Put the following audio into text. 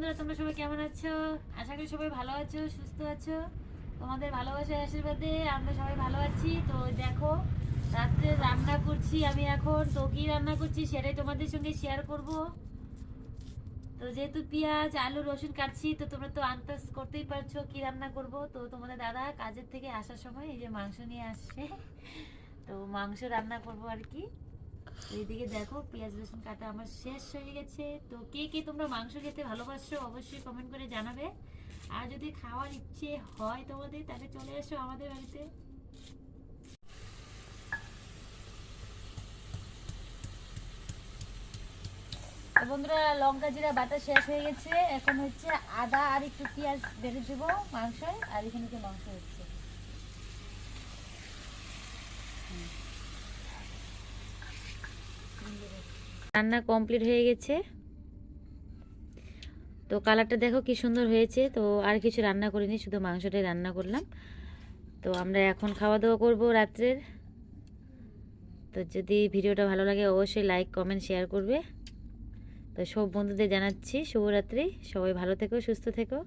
বন্ধুরা, তোমরা সবাই কেমন আছো? আশা করি সবাই ভালো আছো, সুস্থ আছো। তোমাদের ভালোবাসার আশীর্বাদে আমরা সবাই ভালো আছি। তো দেখো, রাত্রে রান্না করছি আমি এখন। তো কি রান্না করছি সেটাই তোমাদের সঙ্গে শেয়ার করব। তো যেহেতু পেঁয়াজ, আলু, রসুন কাটছি, তো তোমরা তো আন্দাজ করতেই পারছ কি রান্না করব। তো তোমাদের দাদা কাজের থেকে আসার সময় এই যে মাংস নিয়ে আসছে। তো মাংস রান্না করব আর কি। এইদিকে দেখো, পেঁয়াজ, রসুন কাটা আমার শেষ হয়ে গেছে। তো কে কে তোমরা মাংস খেতে ভালোবাসো অবশ্যই কমেন্ট করে জানাবে। আর যদি খাওয়ার ইচ্ছে হয় তোমাদের, তাহলে চলে এসো আমাদের বাড়িতে। বন্ধুরা, লঙ্কা জিরা বাটা শেষ হয়ে গেছে। এখন হচ্ছে আদা আর একটু পেঁয়াজ বেড়ে দেবো মাংস, আর এখানে মাংস হচ্ছে। রান্না কমপ্লিট হয়ে গেছে। তো কালারটা দেখো কি সুন্দর হয়েছে। তো আর কিছু রান্না করিনি, শুধু মাংসটাই রান্না করলাম। তো আমরা এখন খাওয়া দাওয়া করব রাত্রের। তো যদি ভিডিওটা ভালো লাগে অবশ্যই লাইক কমেন্ট শেয়ার করবে। তো সব বন্ধুদের জানাচ্ছি, শুভরাত্রি। সবাই ভালো থেকো, সুস্থ থেকো।